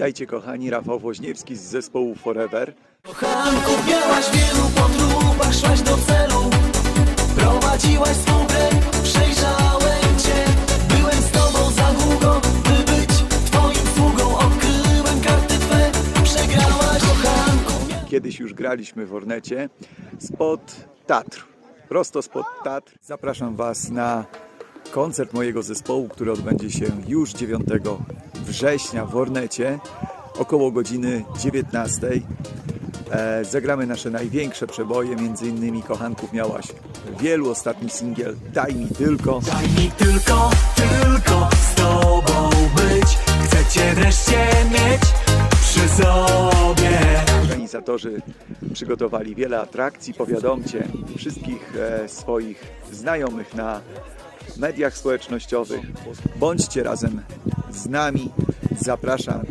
Witajcie kochani, Rafał Woźniewski z zespołu Forever. Kochanków miałaś wielu podróbach, szłaś do celu. Prowadziłaś swą grę, przejrzałem cię. Byłem z tobą za długo, by być twoim sługą. Odkryłem karty twe, przegrałaś. Kochanków Kiedyś już graliśmy w Ornecie spod Tatr, prosto spod Tatr. Zapraszam Was na koncert mojego zespołu, który odbędzie się już 9 września w Ornecie około godziny 19. E, zagramy nasze największe przeboje, między innymi Kochanków miałaś wielu, ostatni singiel Daj mi tylko. Daj mi tylko, tylko z tobą być Chcę cię wreszcie mieć przy sobie Organizatorzy przygotowali wiele atrakcji. Powiadomcie wszystkich e, swoich znajomych na mediach społecznościowych. Bądźcie razem z nami. Zapraszam